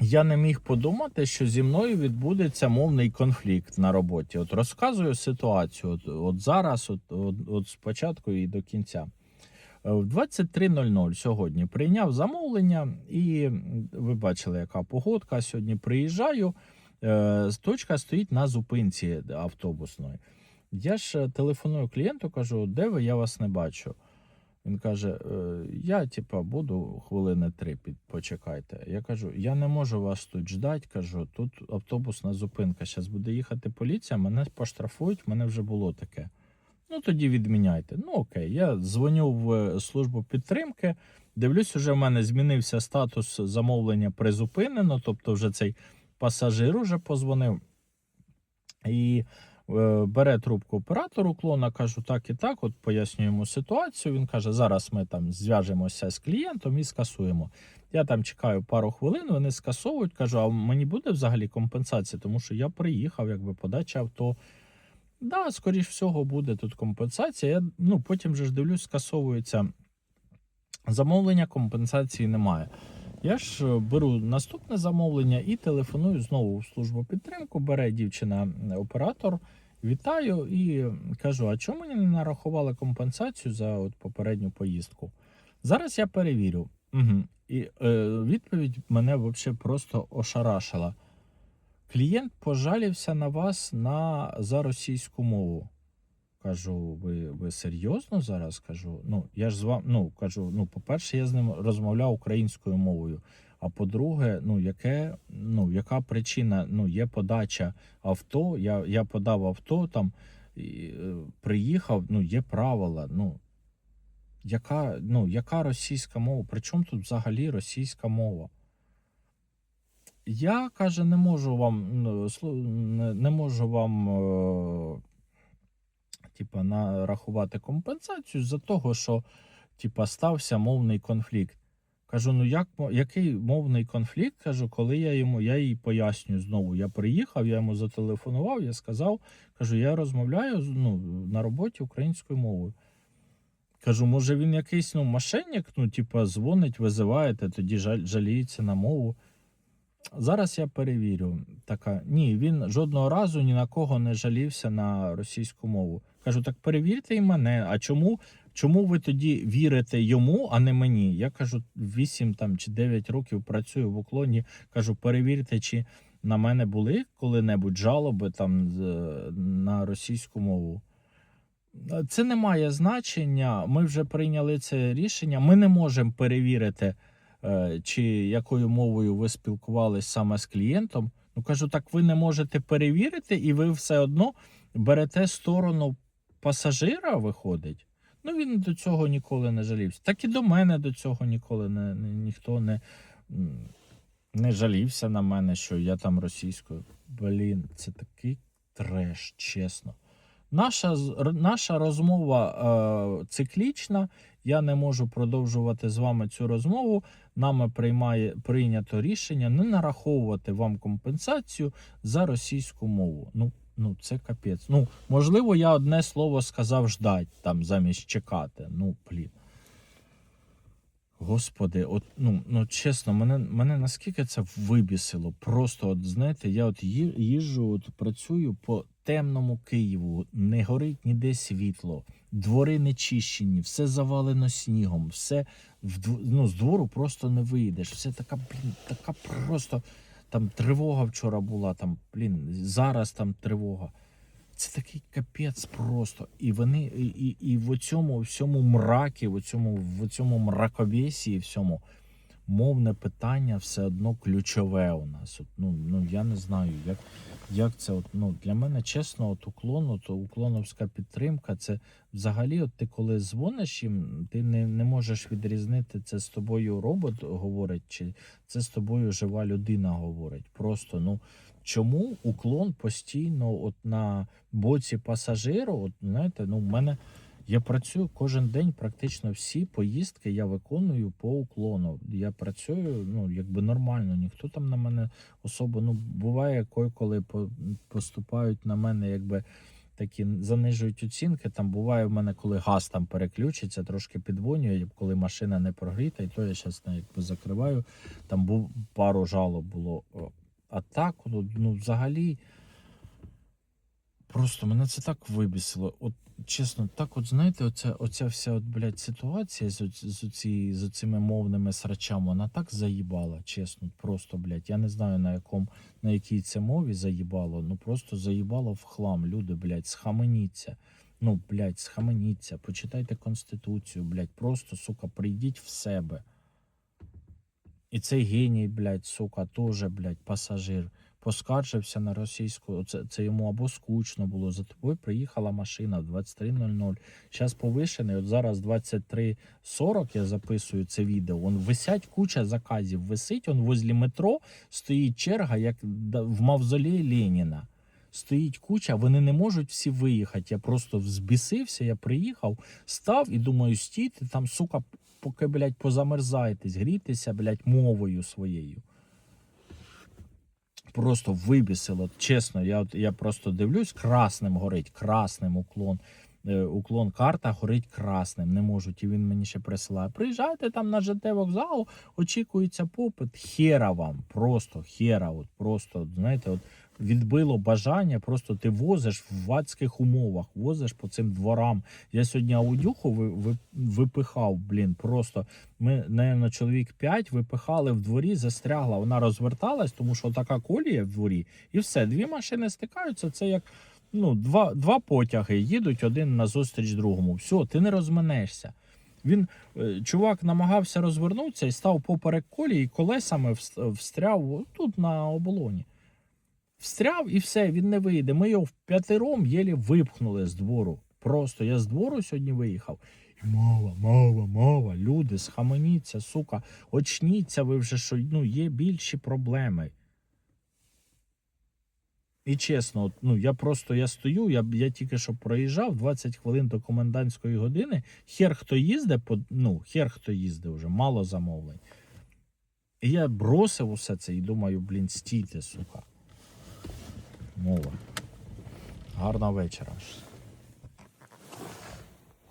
я не міг подумати, що зі мною відбудеться мовний конфлікт на роботі. От розказую ситуацію. От, от зараз, от, от, от спочатку і до кінця. Е, В 23.00 сьогодні прийняв замовлення, і ви бачили, яка погодка. Сьогодні приїжджаю. е, Точка стоїть на зупинці автобусної. Я ж е, телефоную клієнту, кажу, де ви, я вас не бачу. Він каже: «Е, я, типа, буду хвилини три почекайте. Я кажу, я не можу вас тут ждати. Кажу, тут автобусна зупинка. Зараз буде їхати поліція, мене поштрафують, мене вже було таке. Ну тоді відміняйте. Ну окей, я дзвоню в е, службу підтримки. Дивлюсь, уже в мене змінився статус замовлення призупинено, тобто вже цей пасажир уже позвонив. І бере трубку оператор уклона, кажу так і так, от пояснюємо ситуацію. Він каже, зараз ми там зв'яжемося з клієнтом і скасуємо. Я там чекаю пару хвилин, вони скасовують, кажу, а мені буде взагалі компенсація, тому що я приїхав, якби подача авто. Да, скоріш всього, буде тут компенсація. Я, ну, потім же ж дивлюсь, скасовується замовлення, компенсації немає. Я ж е, беру наступне замовлення і телефоную знову в службу підтримку. Бере дівчина е, оператор. Вітаю і кажу: а чому мені не нарахували компенсацію за от попередню поїздку? Зараз я перевірю. Угу. І е, відповідь мене взагалі просто ошарашила. Клієнт пожалівся на вас на, за російську мову. Кажу, ви, ви серйозно зараз? Кажу, ну я ж з вами, ну кажу, ну, по-перше, я з ним розмовляв українською мовою. А по-друге, ну яке, ну яка причина? Ну, є подача авто. Я, я подав авто там, і, е, приїхав. Ну, є правила. Ну яка, ну, яка російська мова? Причому тут взагалі російська мова? Я каже, не можу вам ну, не, не можу вам е, типа, нарахувати компенсацію за того, що типа, стався мовний конфлікт. Кажу, ну як який мовний конфлікт? Кажу, коли я йому я їй пояснюю знову. Я приїхав, я йому зателефонував, я сказав, кажу, я розмовляю ну, на роботі українською мовою. Кажу, може він якийсь ну, мошенник, ну, типа, дзвонить, визиваєте, тоді жаліється на мову. Зараз я перевірю. Така, ні, він жодного разу ні на кого не жалівся на російську мову. Кажу, так перевірте і мене. А чому, чому ви тоді вірите йому, а не мені? Я кажу, 8 там, чи 9 років працюю в уклоні. Кажу, перевірте, чи на мене були коли-небудь жалоби там на російську мову. Це не має значення. Ми вже прийняли це рішення. Ми не можемо перевірити, чи якою мовою ви спілкувались саме з клієнтом. Ну кажу, так ви не можете перевірити, і ви все одно берете сторону пасажира, виходить. Ну він до цього ніколи не жалівся. Так і до мене до цього ніколи не, не ніхто не, не жалівся на мене, що я там російською. Блін, це такий треш, чесно. Наша, наша розмова е, циклічна. Я не можу продовжувати з вами цю розмову. Нами приймає прийнято рішення не нараховувати вам компенсацію за російську мову. Ну, ну це капець. Ну, можливо, я одне слово сказав ждать там замість чекати. Ну, блін. Господи, от ну, ну чесно, мене, мене наскільки це вибісило. Просто, от знаєте, я от ї- їжджу, от працюю по темному Києву, не горить ніде світло, двори не чищені, все завалено снігом, все ну, з двору просто не вийдеш. Все така, блін, така просто там тривога вчора була, там, блін, зараз там тривога. Це такий капець просто. І вони, і, і, і в цьому всьому мракі, в цьому, в цьому мраковесі, всьому мовне питання все одно ключове у нас. От, ну, ну я не знаю, як, як це. От, ну, для мене чесно, от уклону, то уклоновська підтримка. Це взагалі, от ти коли дзвониш їм, ти не, не можеш відрізнити, це з тобою робот говорить, чи це з тобою жива людина говорить. Просто ну. Чому уклон постійно от на боці пасажиру? От знаєте, ну в мене я працюю кожен день, практично всі поїздки я виконую по уклону. Я працюю ну якби нормально, ніхто там на мене особо ну буває коли поступають на мене, якби такі занижують оцінки. Там буває в мене, коли газ там переключиться, трошки підвонює, коли машина не прогріта, і то я зараз якби закриваю. Там був пару жалоб було. А так, ну, ну взагалі. Просто мене це так вибісило. От чесно, так, от знаєте, оця, оця вся от, блядь, ситуація з, з, оці, з оцими мовними срачами, вона так заїбала, чесно, просто, блядь. Я не знаю на якому, на якій це мові заїбало, ну просто заїбало в хлам. Люди, блядь, схаменіться. Ну, блядь, схаменіться, почитайте Конституцію, блядь, просто, сука, прийдіть в себе. І цей геній, блядь, сука, теж, блядь, пасажир поскаржився на російську. Це, це йому або скучно було. За тобою приїхала машина в 23.00. Зараз повишений. От зараз 23.40 я записую це відео. Вон висять куча заказів. Висить он возле метро, стоїть черга, як в мавзолеї Леніна. Стоїть куча, вони не можуть всі виїхати. Я просто взбісився, я приїхав, став і думаю, стійте там, сука, поки, блядь, позамерзаєтесь, грітися, блядь, мовою своєю просто вибісило. Чесно, я, я просто дивлюсь, красним горить, красним уклон. Е, Уклон карта горить красним, не можуть. І він мені ще присилає. Приїжджайте там на ЖТ вокзал, очікується попит. Хера вам, просто хера. От, просто, знаєте, от відбило бажання. Просто ти возиш в адських умовах, возиш по цим дворам. Я сьогодні аудюху ви, ви, випихав, блін, просто. Ми, напевно, чоловік 5 випихали в дворі, застрягла. Вона розверталась, тому що така колія в дворі, і все. Дві машини стикаються. Це як ну, два, два потяги їдуть один назустріч другому. Все, ти не розминешся. Він, е, чувак, намагався розвернутися і став поперек колії, і колесами встряв тут на оболоні. Встряв і все, він не вийде. Ми його в п'ятером єлі випхнули з двору. Просто я з двору сьогодні виїхав. І мова, мова, мова. Люди, схаменіться, сука, очніться ви вже, що ну, є більші проблеми. І чесно, ну я просто я стою, я, я тільки що проїжджав 20 хвилин до комендантської години. Хер хто їздить, ну, хер хто їздить вже, мало замовлень. І я бросив усе це і думаю, блін, стійте, сука. Мова. Гарного вечора.